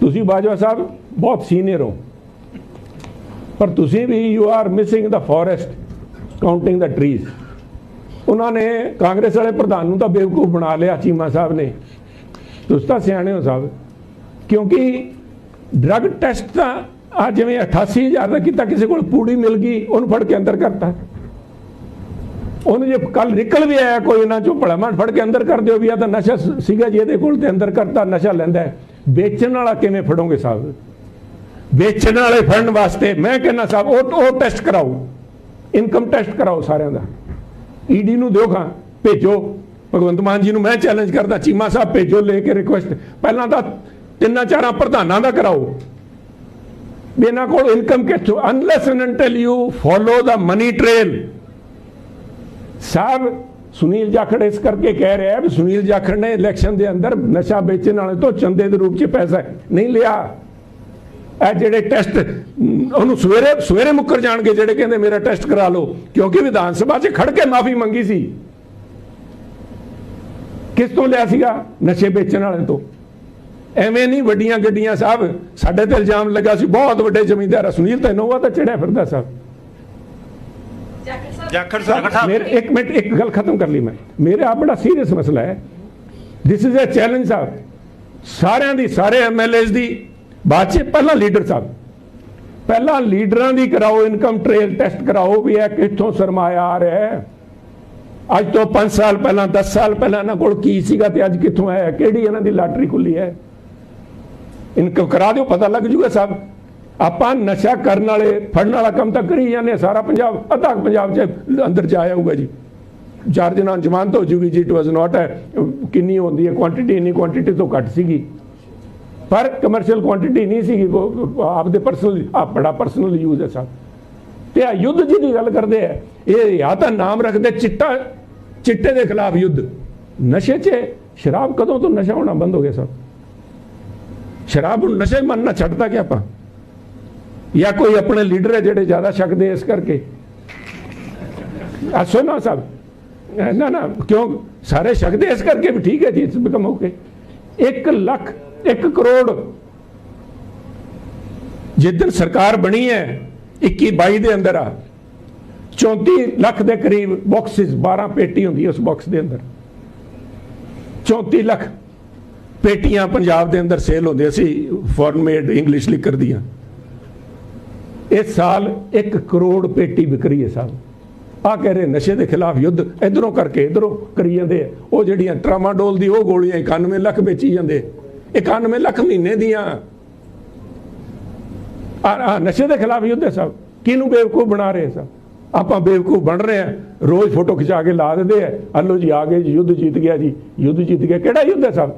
ਤੁਸੀਂ ਬਾਜਵਾ ਸਾਹਿਬ ਬਹੁਤ ਸੀਨੀਅਰ ਹੋ। ਪਰ ਤੁਸੀਂ ਵੀ you are missing the forest counting the trees ਉਹਨਾਂ ਨੇ ਕਾਂਗਰਸ ਵਾਲੇ ਪ੍ਰਧਾਨ ਨੂੰ ਤਾਂ ਬੇਵਕੂਫ ਬਣਾ ਲਿਆ, ਚੀਮਾ ਸਾਹਿਬ ਨੇ। ਤੁਸੀਂ ਤਾਂ ਸਿਆਣੇ ਹੋ ਸਾਹਿਬ। ਕਿਉਂਕਿ ਡਰੱਗ ਟੈਸਟ ਤਾਂ ਆ ਜਿਵੇਂ 88000 ਦਾ ਕੀਤਾ, ਕਿਸੇ ਕੋਲ ਪੂੜੀ ਮਿਲ ਗਈ, ਉਹਨੂੰ ਫੜ ਕੇ ਅੰਦਰ ਕਰਤਾ। ਉਹਨੂੰ ਜੇ ਕੱਲ ਨਿਕਲ ਵੀ ਆਇਆ ਕੋਈ ਇਹਨਾਂ ਚੋਂ ਭਲਾ ਭਲਾਮਣ ਫੜ ਕੇ ਅੰਦਰ ਕਰ ਦਿਓ ਵੀ ਆ ਤਾਂ ਨਸ਼ਾ ਸੀਗਾ ਜੀ, ਇਹਦੇ ਕੋਲ ਤੇ ਅੰਦਰ ਕਰਤਾ, ਨਸ਼ਾ ਲੈਂਦਾ ਹੈ। ਵੇਚਣ ਵਾਲਾ ਕਿਵੇਂ ਫੜੋਗੇ ਸਾਹਿਬ? ਵੇਚਣ ਵਾਲੇ ਫੜਨ ਵਾਸਤੇ ਮੈਂ ਕਹਿੰਦਾ ਸਾਹਿਬ, ਉਹ ਉਹ ਟੈਸਟ ਕਰਾਓ। ਇਨਕਮ ਟੈਸਟ ਕਰਾਓ ਸਾਰਿਆਂ ਦਾ। ਈਡੀ ਨੂੰ ਦਿਓ ਖਾਂ, ਭੇਜੋ। ਭਗਵੰਤ ਮਾਨ ਜੀ ਨੂੰ ਮੈਂ ਚੈਲੰਜ ਕਰਦਾ, ਚੀਮਾ ਸਾਹਿਬ ਭੇਜੋ ਲੈ ਕੇ ਰਿਕੁਐਸਟ ਪਹਿਲਾਂ ਤਾਂ ਤਿੰਨਾਂ ਚਾਰਾਂ ਪ੍ਰਧਾਨਾਂ ਦਾ ਕਰਾਓ। ਇਹਨਾਂ ਕੋਲ ਇਨਕਮ ਕਿੱਥੋਂ? Unless and until you follow the money trail sahib Sunil Jakhar ਇਸ ਕਰਕੇ ਕਹਿ ਰਿਹਾ ਵੀ ਸੁਨੀਲ ਜਾਖੜ ਨੇ ਇਲੈਕਸ਼ਨ ਦੇ ਅੰਦਰ ਨਸ਼ਾ ਵੇਚਣ ਵਾਲੇ ਤੋਂ ਚੰਦੇ ਦੇ ਰੂਪ 'ਚ ਪੈਸਾ ਨਹੀਂ ਲਿਆ। ਇਹ ਜਿਹੜੇ ਟੈਸਟ, ਉਹਨੂੰ ਸਵੇਰੇ ਸਵੇਰੇ ਮੁੱਕਰ ਜਾਣਗੇ ਜਿਹੜੇ ਕਹਿੰਦੇ ਮੇਰਾ ਟੈਸਟ ਕਰਾ ਲਓ, ਕਿਉਂਕਿ ਵਿਧਾਨ ਸਭਾ 'ਚ ਖੜ ਕੇ ਮਾਫੀ ਮੰਗੀ ਸੀ। ਕਿਸ ਤੋਂ ਲਿਆ ਸੀਗਾ? ਨਸ਼ੇ ਵੇਚਣ ਵਾਲੇ ਤੋਂ। ਐਵੇਂ ਨਹੀਂ ਵੱਡੀਆਂ ਗੱਡੀਆਂ, ਸਾਹਿਬ, ਸਾਡੇ ਤੇ ਇਲਜ਼ਾਮ ਲੱਗਾ ਸੀ, ਬਹੁਤ ਵੱਡੇ ਜ਼ਮੀਂਦਾਰ ਆ। ਸੁਨੀਲ ਤੈਨੂੰ ਇਨੋਵਾ ਤਾਂ ਚੜਿਆ ਫਿਰਦਾ, ਸਾਹਿਬ। ਜਾਖੜ ਸਾਹਿਬ। ਮੇਰੇ ਇੱਕ ਮਿੰਟ ਇੱਕ ਗੱਲ ਖਤਮ ਕਰ ਲਈ ਮੈਂ। ਮੇਰਾ ਬੜਾ ਸੀਰੀਅਸ ਮਸਲਾ ਹੈ। This is a challenge sahib ਸਾਰਿਆਂ ਦੀ ਸਾਰੇ ਐਮਐਲਏਸ ਦੀ। ਬਾਅਦ ਚ ਪਹਿਲਾਂ ਲੀਡਰ ਸਾਹਿਬ। ਪਹਿਲਾਂ ਲੀਡਰਾਂ ਦੀ ਕਰਾਓ ਇਨਕਮ ਟ੍ਰੇਲ ਟੈਸਟ ਕਰਾਓ ਵੀ ਇਹ ਕਿੱਥੋਂ ਸਰਮਾਇਆ ਆ ਰਿਹਾ ਹੈ। ਅੱਜ ਤੋਂ 5 ਸਾਲ ਪਹਿਲਾਂ 10 ਸਾਲ ਪਹਿਲਾਂ ਇਹਨਾਂ ਕੋਲ ਕੀ ਸੀਗਾ ਤੇ ਅੱਜ ਕਿੱਥੋਂ ਆਇਆ ਕਿਹੜੀ ਇਹਨਾਂ ਦੀ ਲਾਟਰੀ ਖੁੱਲੀ ਹੈ? ਇਨਕਮ ਕਰਾ ਦਿਓ ਪਤਾ ਲੱਗ ਜੂਗਾ ਸਾਹਿਬ ਆਪਾਂ ਨਸ਼ਾ ਕਰਨ ਵਾਲੇ ਫੜਨ ਵਾਲਾ ਕੰਮ ਤਾਂ ਕਰੀ ਜਾਂਦੇ ਹਾਂ, ਸਾਰਾ ਪੰਜਾਬ ਅੱਧਾ ਕੁ ਪੰਜਾਬ ਚ ਅੰਦਰ ਜਾ ਆਊਗਾ ਜੀ। ਚਾਰ ਦਿਨਾਂ ਜ਼ਮਾਨਤ ਹੋ ਜੂਗੀ ਜੀ ਇਟ ਵਾਸ ਨਾਟ ਹੈ ਕਿੰਨੀ ਹੁੰਦੀ ਹੈ ਕੁਆਂਟੀਟੀ ਇੰਨੀ ਕੁਆਂਟੀਟੀ ਤੋਂ ਘੱਟ ਸੀਗੀ। ਪਰ ਕਮਰਸ਼ੀਅਲ ਕੁਆਂਟੀਟੀ ਨਹੀਂ ਸੀਗੀ ਉਹ ਆਪਦੇ ਪਰਸਨਲ ਆਪਣਾ ਬੜਾ ਪਰਸਨਲ ਯੂਜ਼ ਹੈ ਸਾਹਿਬ ਤੇ ਆ ਯੁੱਧ ਜਿਹਦੀ ਗੱਲ ਕਰਦੇ ਆ ਇਹ ਜਾਂ ਤਾਂ ਨਾਮ ਰੱਖਦੇ ਚਿੱਟਾ ਚਿੱਟੇ ਦੇ ਖਿਲਾਫ ਯੁੱਧ। ਨਸ਼ੇ 'ਚ ਸ਼ਰਾਬ ਕਦੋਂ ਤੋਂ ਨਸ਼ਾ ਹੋਣਾ ਬੰਦ ਹੋ ਗਿਆ ਸਾਹਿਬ ਸ਼ਰਾਬ ਨੂੰ ਨਸ਼ੇ ਮੰਨਣਾ ਛੱਡਤਾ ਕਿ ਆਪਾਂ? ਜਾਂ ਕੋਈ ਆਪਣੇ ਲੀਡਰ ਹੈ ਜਿਹੜੇ ਜ਼ਿਆਦਾ ਛਕਦੇ ਇਸ ਕਰਕੇ? ਆ ਸੁਣੋ ਸਾਹਿਬ ਨਾ ਨਾ, ਕਿਉਂ? ਸਾਰੇ ਛਕਦੇ ਇਸ ਕਰਕੇ ਵੀ ਠੀਕ ਹੈ ਜੀ it's become okay 1 lakh 1 crore. ਜਿੱਦਣ ਸਰਕਾਰ ਬਣੀ ਹੈ 21 22 ਦੇ ਅੰਦਰ ਆ 34 ਲੱਖ ਦੇ ਕਰੀਬ ਬਾਕਸਿਸ 12 ਪੇਟੀ ਹੁੰਦੀ ਹੈ ਉਸ ਬਾਕਸ ਦੇ ਅੰਦਰ। 34 ਲੱਖ ਪੇਟੀਆਂ ਪੰਜਾਬ ਦੇ ਅੰਦਰ ਸੇਲ ਹੁੰਦੀਆਂ ਸੀ ਫੋਰਨ ਮੇਡ ਇੰਗਲਿਸ਼ ਲਿਕਰ ਦੀਆਂ। ਇਸ ਸਾਲ 1 ਕਰੋੜ ਪੇਟੀ ਵਿਕਰੀ ਹੈ ਸਾਹਿਬ ਆ ਕਹਿ ਰਹੇ ਨਸ਼ੇ ਦੇ ਖਿਲਾਫ ਯੁੱਧ, ਇਧਰੋਂ ਕਰਕੇ ਇਧਰੋਂ ਕਰੀ ਜਾਂਦੇ ਆ। ਉਹ ਜਿਹੜੀਆਂ ਟਰਾਮਾਡੋਲ ਦੀ ਉਹ ਗੋਲੀਆਂ 91 ਲੱਖ ਵੇਚੀ ਜਾਂਦੇ 91 ਲੱਖ ਮਹੀਨੇ ਦੀਆਂ। ਆ ਨਸ਼ੇ ਦੇ ਖਿਲਾਫ ਯੁੱਧ ਹੈ ਸਾਹਿਬ ਕਿਹਨੂੰ ਬੇਵਕੂਫ ਬਣਾ ਰਹੇ ਸਭ? ਆਪਾਂ ਬੇਵਕੂਫ ਬਣ ਰਹੇ ਆ। ਰੋਜ਼ ਫੋਟੋ ਖਿਚਾ ਕੇ ਲਾ ਦਿੰਦੇ ਆ। ਹਲੋ ਜੀ, ਆ ਗਏ ਜੀ, ਯੁੱਧ ਜਿੱਤ ਗਿਆ ਜੀ। ਯੁੱਧ ਜਿੱਤ ਗਿਆ। ਕਿਹੜਾ ਯੁੱਧ ਹੈ ਸਾਹਿਬ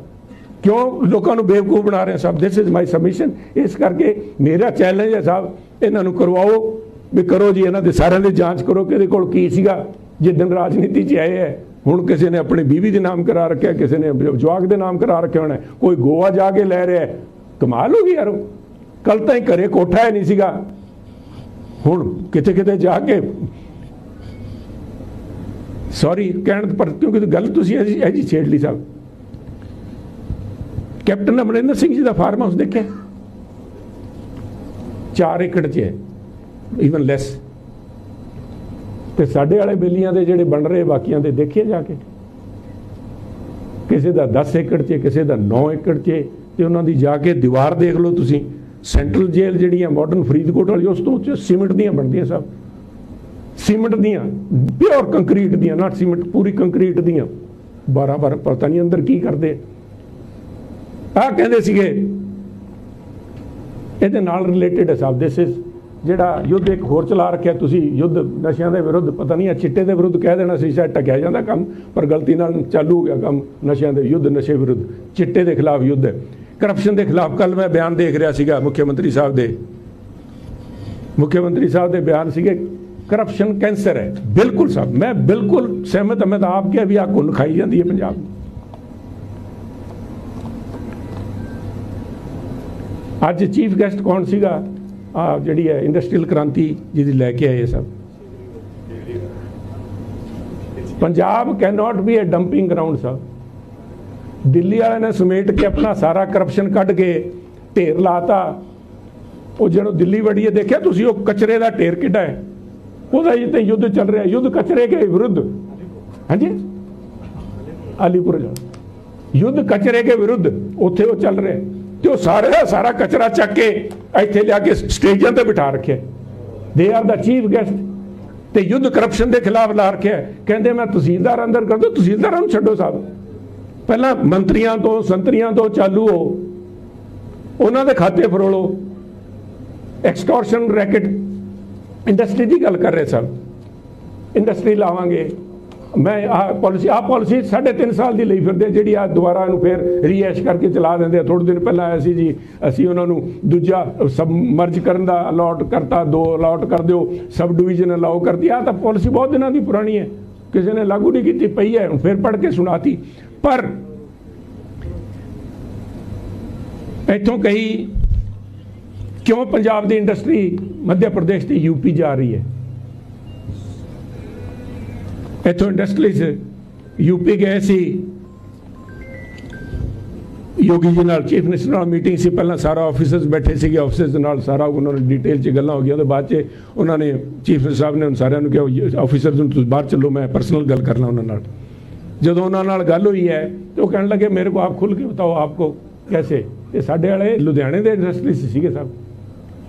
ਕਿਉਂ ਲੋਕਾਂ ਨੂੰ ਬੇਵਕੂਫ ਬਣਾ ਰਹੇ ਸਭ? ਦਿਸ ਇਜ਼ ਮਾਈ ਸਬਮਿਸ਼ਨ ਇਸ ਕਰਕੇ ਮੇਰਾ ਚੈਲੰਜ ਹੈ ਸਾਹਿਬ, ਇਹਨਾਂ ਨੂੰ ਕਰਵਾਓ ਵੀ ਕਰੋ ਜੀ, ਇਹਨਾਂ ਦੇ ਸਾਰਿਆਂ ਦੀ ਜਾਂਚ ਕਰੋ ਕਿ ਇਹਦੇ ਕੋਲ ਕੀ ਸੀਗਾ, ਜਿੱਦਣ ਰਾਜਨੀਤੀ 'ਚ ਆਏ ਹੈ। ਹੁਣ ਕਿਸੇ ਨੇ ਆਪਣੀ ਬੀਵੀ ਦੇ ਨਾਮ ਕਰਾ ਰੱਖਿਆ, ਕਿਸੇ ਨੇ ਜਵਾਕ ਦੇ ਨਾਮ ਕਰਾ ਰੱਖਿਆ ਹੋਣਾ ਕੋਈ ਗੋਆ ਜਾ ਕੇ ਲੈ ਰਿਹਾ ਹੈ। ਕਮਾਲ ਹੋ ਗਈ ਯਾਰ। ਕੱਲ ਤਾਂ ਹੀ ਘਰੇ ਕੋਠਾ ਹੀ ਨਹੀਂ ਸੀਗਾ। ਹੁਣ ਕਿਤੇ ਕਿਤੇ ਜਾ ਕੇ ਸੌਰੀ ਕਹਿਣ ਪਰ ਕਿਉਂਕਿ ਗੱਲ ਤੁਸੀਂ ਅਜੀ ਅਜੀ ਛੇੜ ਲਈ ਸਾਹਿਬ। ਕੈਪਟਨ ਅਮਰਿੰਦਰ ਸਿੰਘ ਜੀ ਦਾ ਫਾਰਮ ਹਾਊਸ ਦੇਖਿਆ? 4 ਏਕੜ 'ਚ ਹੈ ਇਵਨ ਲੈਸ ਤੇ ਸਾਡੇ ਵਾਲੇ ਬੇਲੀਆਂ ਦੇ ਜਿਹੜੇ ਬਣ ਰਹੇ, ਬਾਕੀਆਂ ਦੇ ਦੇਖੀਏ ਜਾ ਕੇ। ਕਿਸੇ ਦਾ 10 ਏਕੜ 'ਚ ਕਿਸੇ ਦਾ 9 ਏਕੜ 'ਚ ਤੇ ਉਹਨਾਂ ਦੀ ਜਾ ਕੇ ਦੀਵਾਰ ਦੇਖ ਲਓ ਤੁਸੀਂ। ਸੈਂਟਰਲ ਜੇਲ੍ਹ ਜਿਹੜੀਆਂ ਮਾਡਰਨ ਫਰੀਦਕੋਟ ਵਾਲੀ ਉਸ ਤੋਂ ਉੱਚ ਸੀਮਿੰਟ ਦੀਆਂ ਬਣਦੀਆਂ ਸਭ। ਸੀਮਿੰਟ ਦੀਆਂ ਪਿਓਰ ਕੰਕਰੀਟ ਦੀਆਂ ਨਾਟ ਸੀਮਿੰਟ, ਪੂਰੀ ਕੰਕਰੀਟ ਦੀਆਂ। 12 12 ਪਤਾ ਨਹੀਂ ਅੰਦਰ ਕੀ ਕਰਦੇ ਆ ਕਹਿੰਦੇ ਸੀਗੇ। ਇਹਦੇ ਨਾਲ ਰਿਲੇਟਡ ਹੈ ਸਭ ਦਿਸ ਇਜ਼ ਜਿਹੜਾ ਯੁੱਧ ਇੱਕ ਹੋਰ ਚਲਾ ਰੱਖਿਆ, ਤੁਸੀਂ ਯੁੱਧ ਨਸ਼ਿਆਂ ਦੇ ਵਿਰੁੱਧ, ਪਤਾ ਨਹੀਂ ਆ, ਚਿੱਟੇ ਦੇ ਵਿਰੁੱਧ ਕਹਿ ਦੇਣਾ ਸੀ, ਸ਼ਾਇਦ ਟਕਿਆ ਜਾਂਦਾ ਕੰਮ, ਪਰ ਗਲਤੀ ਨਾਲ ਚਾਲੂ ਹੋ ਗਿਆ ਕੰਮ ਨਸ਼ਿਆਂ ਦੇ, ਯੁੱਧ ਨਸ਼ੇ ਵਿਰੁੱਧ। ਚਿੱਟੇ ਦੇ ਖਿਲਾਫ ਯੁੱਧ। ਹੈ ਕਰਪਸ਼ਨ ਦੇ ਖਿਲਾਫ ਕੱਲ ਮੈਂ ਬਿਆਨ ਦੇਖ ਰਿਹਾ ਸੀਗਾ ਮੁੱਖ ਮੰਤਰੀ ਸਾਹਿਬ ਦੇ। ਮੁੱਖ ਮੰਤਰੀ ਸਾਹਿਬ ਦੇ ਬਿਆਨ ਸੀਗੇ ਕਰਪਸ਼ਨ ਕੈਂਸਰ ਹੈ। ਬਿਲਕੁਲ ਸਾਹਿਬ ਮੈਂ ਬਿਲਕੁਲ ਸਹਿਮਤ ਹਾਂ, ਮੈਂ ਤਾਂ ਆਪ ਕਿਹਾ ਵੀ ਆ ਕੁੰਨ ਖਾਈ ਜਾਂਦੀ ਹੈ ਪੰਜਾਬ ਅੱਜ ਚੀਫ ਗੈਸਟ ਕੌਣ ਸੀਗਾ? ਆ ਜਿਹੜੀ ਹੈ ਇੰਡਸਟਰੀਅਲ ਕ੍ਰਾਂਤੀ ਜਿਹਦੀ ਲੈ ਕੇ ਆਏ ਸਭ। Punjab can not be a dumping ground ਸਭ ਦਿੱਲੀ ਵਾਲਿਆਂ ਨੇ ਸਮੇਟ ਕੇ ਆਪਣਾ ਸਾਰਾ ਕਰਪਸ਼ਨ ਕੱਢ ਕੇ ਢੇਰ ਲਾਤਾ। ਉਹ ਜਦੋਂ ਦਿੱਲੀ ਵੜੀਏ ਦੇਖਿਆ ਤੁਸੀਂ, ਉਹ ਕਚਰੇ ਦਾ ਢੇਰ ਕਿੱਡਾ ਹੈ? ਉਹਦਾ ਇਹ ਤੇ ਯੁੱਧ ਚੱਲ ਰਿਹਾ, ਯੁੱਧ ਕਚਰੇ ਕੇ ਵਿਰੁੱਧ। ਹਾਂਜੀ? ਅਲੀਪੁਰ ਜਾ ਯੁੱਧ ਕਚਰੇ ਕੇ ਵਿਰੁੱਧ, ਉੱਥੇ ਉਹ ਚੱਲ ਰਿਹਾ। ਤੇ ਉਹ ਸਾਰੇ ਦਾ ਸਾਰਾ ਕਚਰਾ ਚੱਕ ਕੇ ਇੱਥੇ ਲਿਆ ਕੇ ਸਟੇਜਾਂ ਤੇ ਬਿਠਾ ਰੱਖਿਆ they are the chief guest ਤੇ ਯੁੱਧ ਕਰਪਸ਼ਨ ਦੇ ਖਿਲਾਫ ਲਾ ਰੱਖਿਆ ਕਹਿੰਦੇ ਮੈਂ ਤਹਿਸੀਲਦਾਰ ਅੰਦਰ ਕਰ ਦੋ, ਤਹਿਸੀਲਦਾਰਾਂ ਨੂੰ ਛੱਡੋ ਸਾਹਿਬ ਪਹਿਲਾਂ ਮੰਤਰੀਆਂ ਤੋਂ, ਸੰਤਰੀਆਂ ਤੋਂ ਚਾਲੂ ਹੋ। ਉਹਨਾਂ ਦੇ ਖਾਤੇ ਫਰੋਲੋ। ਐਕਸਟੋਰਸ਼ਨ ਰੈਕਟ ਇੰਡਸਟਰੀ ਦੀ ਗੱਲ ਕਰ ਰਹੇ ਸਨ ਇੰਡਸਟਰੀ ਲਾਵਾਂਗੇ। ਮੈਂ ਆਹ ਪਾਲਿਸੀ ਆਹ ਪਾਲਿਸੀ ਸਾਢੇ ਤਿੰਨ ਸਾਲ ਦੀ ਲਈ ਫਿਰਦੇ ਜਿਹੜੀ ਆ ਦੁਬਾਰਾ ਇਹਨੂੰ ਫਿਰ ਰੀਐਸ਼ ਕਰਕੇ ਚਲਾ ਦਿੰਦੇ ਆ। ਥੋੜੇ ਦਿਨ ਪਹਿਲਾਂ ਆਇਆ ਸੀ ਜੀ, ਅਸੀਂ ਉਹਨਾਂ ਨੂੰ ਦੂਜਾ ਸਬ ਮਰਜ ਕਰਨ ਦਾ ਅਲਾਟ ਕਰਤਾ, ਦੋ ਅਲਾਟ ਕਰ ਦਿਓ ਸਬ ਡਿਵੀਜ਼ਨ ਅਲਾਉ ਕਰਤੀ। ਆ ਤਾਂ ਪਾਲਿਸੀ ਬਹੁਤ ਦਿਨਾਂ ਦੀ ਪੁਰਾਣੀ ਹੈ। ਕਿਸੇ ਨੇ ਲਾਗੂ ਨਹੀਂ ਕੀਤੀ, ਪਈ ਹੈ, ਹੁਣ ਫਿਰ ਪੜ ਕੇ ਸੁਣਾਤੀ। ਪਰ ਇੱਥੋਂ ਕਹੀ, ਕਿਉਂ ਪੰਜਾਬ ਦੀ ਇੰਡਸਟਰੀ ਮੱਧ ਪ੍ਰਦੇਸ਼ ਤੇ ਯੂਪੀ ਜਾ ਰਹੀ ਹੈ? ਇੱਥੋਂ ਇੰਡਸਟਰੀਜ਼ ਯੂਪੀ ਗਏ ਸੀ। ਯੋਗੀ ਜੀ ਨਾਲ ਚੀਫ ਮਿਨਿਸਟਰ ਨਾਲ ਮੀਟਿੰਗ ਸੀ। ਪਹਿਲਾਂ ਸਾਰਾ ਆਫੀਸਰਸ ਬੈਠੇ ਸੀਗੇ। ਆਫਿਸਰਸ ਨਾਲ ਸਾਰਾ ਉਹਨਾਂ ਨੇ ਡਿਟੇਲ 'ਚ ਗੱਲਾਂ ਹੋ ਗਈਆਂ। ਉਹਦੇ ਬਾਅਦ 'ਚ ਉਹਨਾਂ ਨੇ ਚੀਫ ਮਿਨਿਸਟਰ ਸਾਹਿਬ ਨੇ ਉਹਨਾਂ ਸਾਰਿਆਂ ਨੂੰ ਕਿਹਾ ਆਫਿਸਰਸ ਨੂੰ ਤੁਸੀਂ ਬਾਹਰ ਚੱਲੋ, ਮੈਂ ਪਰਸਨਲ ਗੱਲ ਕਰਨਾ ਉਹਨਾਂ ਨਾਲ। ਜਦੋਂ ਉਹਨਾਂ ਨਾਲ ਗੱਲ ਹੋਈ ਹੈ, ਤੇ ਉਹ ਕਹਿਣ ਲੱਗੇ, ਮੇਰੇ ਕੋ ਆਪ ਖੁੱਲ ਕੇ ਬਤਾਓ ਆਪਕੋ ਕੈਸੇ? ਇਹ ਸਾਡੇ ਵਾਲੇ ਲੁਧਿਆਣੇ ਦੇ ਇੰਡਸਟਰੀ ਸੀਗੇ ਸਭ।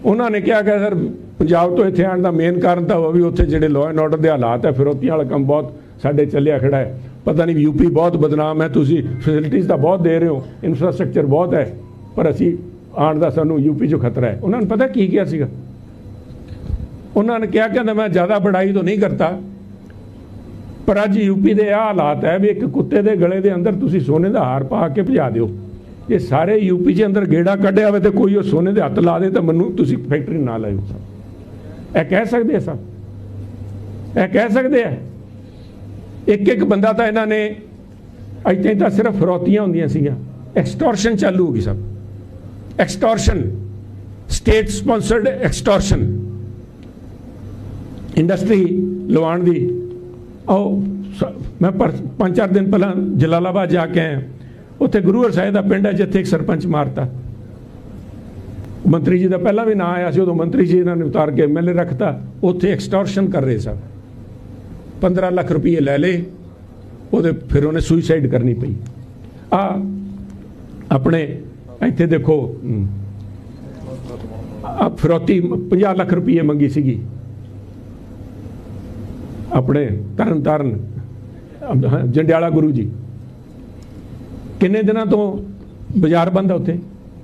ਉਹਨਾਂ ਨੇ ਕਿਹਾ ਕਿ ਸਰ ਪੰਜਾਬ ਤੋਂ ਇੱਥੇ ਆਉਣ ਦਾ ਮੇਨ ਕਾਰਨ ਤਾਂ ਉਹ ਵੀ ਉੱਥੇ ਜਿਹੜੇ ਲਾਅ ਐਂਡ ਆਰਡਰ ਦੇ ਹਾਲਾਤ ਹੈ, ਫਿਰੋਤੀਆਂ ਵਾਲਾ ਕੰਮ ਬਹੁਤ ਸਾਡੇ ਚੱਲਿਆ ਖੜਾ ਹੈ। ਪਤਾ ਨਹੀਂ ਯੂਪੀ ਬਹੁਤ ਬਦਨਾਮ ਹੈ, ਤੁਸੀਂ ਫੈਸਿਲਿਟੀਜ਼ ਤਾਂ ਬਹੁਤ ਦੇ ਰਹੇ ਹੋ ਇਨਫਰਾਸਟ੍ਰਕਚਰ ਬਹੁਤ ਹੈ, ਪਰ ਅਸੀਂ ਆਉਣ ਦਾ ਸਾਨੂੰ ਯੂਪੀ 'ਚੋਂ ਖਤਰਾ ਹੈ। ਉਹਨਾਂ ਨੂੰ ਪਤਾ ਕੀ ਕਿਹਾ ਸੀਗਾ? ਉਹਨਾਂ ਨੇ ਕਿਹਾ, ਕਹਿੰਦਾ ਮੈਂ ਜ਼ਿਆਦਾ ਬੜਾਈ ਤੋਂ ਨਹੀਂ ਕਰਤਾ, ਪਰ ਅੱਜ ਯੂਪੀ ਦੇ ਆ ਹਾਲਾਤ ਹੈ ਵੀ ਇੱਕ ਕੁੱਤੇ ਦੇ ਗਲੇ ਦੇ ਅੰਦਰ ਤੁਸੀਂ ਸੋਨੇ ਦਾ ਹਾਰ ਪਾ ਕੇ ਭਜਾ ਦਿਓ। ਇਹ ਸਾਰੇ ਯੂਪੀ ਦੇ ਅੰਦਰ ਗੇੜਾ ਕੱਢਿਆ ਹੋਵੇ ਤੇ ਕੋਈ ਉਹ ਸੋਨੇ ਦੇ ਹੱਥ ਲਾ ਦੇ ਤਾਂ ਮੈਨੂੰ ਤੁਸੀਂ ਫੈਕਟਰੀ ਨਾ ਲਾਇਓ। ਇਹ ਕਹਿ ਸਕਦੇ ਆ ਸਭ ਇਹ ਕਹਿ ਸਕਦੇ ਆ? ਇੱਕ ਇੱਕ ਬੰਦਾ ਤਾਂ ਇਹਨਾਂ ਨੇ ਇੱਥੇ ਤਾਂ ਸਿਰਫ ਫਰੋਤੀਆਂ ਹੁੰਦੀਆਂ ਸੀਗੀਆਂ। ਐਕਸਟੋਰਸ਼ਨ ਚਾਲੂ ਹੋ ਗਈ ਸਭ extortion state sponsored extortion industry ਲਵਾਉਣ ਦੀ। ਆਓ ਮੈਂ ਪੰਜ ਚਾਰ ਦਿਨ ਪਹਿਲਾਂ ਜਲਾਲਾਬਾਦ ਜਾ ਕੇ ਆਇਆ। ਉੱਥੇ ਗੁਰੂ ਹਰਸਾਏ ਦਾ ਪਿੰਡ ਹੈ ਜਿੱਥੇ ਇੱਕ ਸਰਪੰਚ ਮਾਰਤਾ। ਮੰਤਰੀ ਜੀ ਦਾ ਪਹਿਲਾਂ ਵੀ ਨਾਂ ਆਇਆ ਸੀ, ਉਦੋਂ ਮੰਤਰੀ ਜੀ ਇਹਨਾਂ ਨੇ ਉਤਾਰ ਕੇ ਐਮਐਲਏ ਰੱਖਤਾ। ਉੱਥੇ ਐਕਸਟੋਰਸ਼ਨ ਕਰ ਰਹੇ ਸਨ। 15 ਲੱਖ ਰੁਪਏ ਲੈ ਲਏ। ਉਹਦੇ ਫਿਰ ਉਹਨੇ ਸੁਸਾਈਡ ਕਰਨੀ ਪਈ। ਆ ਆਪਣੇ ਇੱਥੇ ਦੇਖੋ ਆ ਫਰੋਤੀ 50 ਲੱਖ ਰੁਪਏ ਮੰਗੀ ਸੀਗੀ। ਆਪਣੇ ਤਰਨ ਤਾਰਨ ਜੰਡਿਆਲਾ ਗੁਰੂ ਜੀ। ਕਿੰਨੇ ਦਿਨਾਂ ਤੋਂ ਬਾਜ਼ਾਰ ਬੰਦ ਆ ਉੱਥੇ?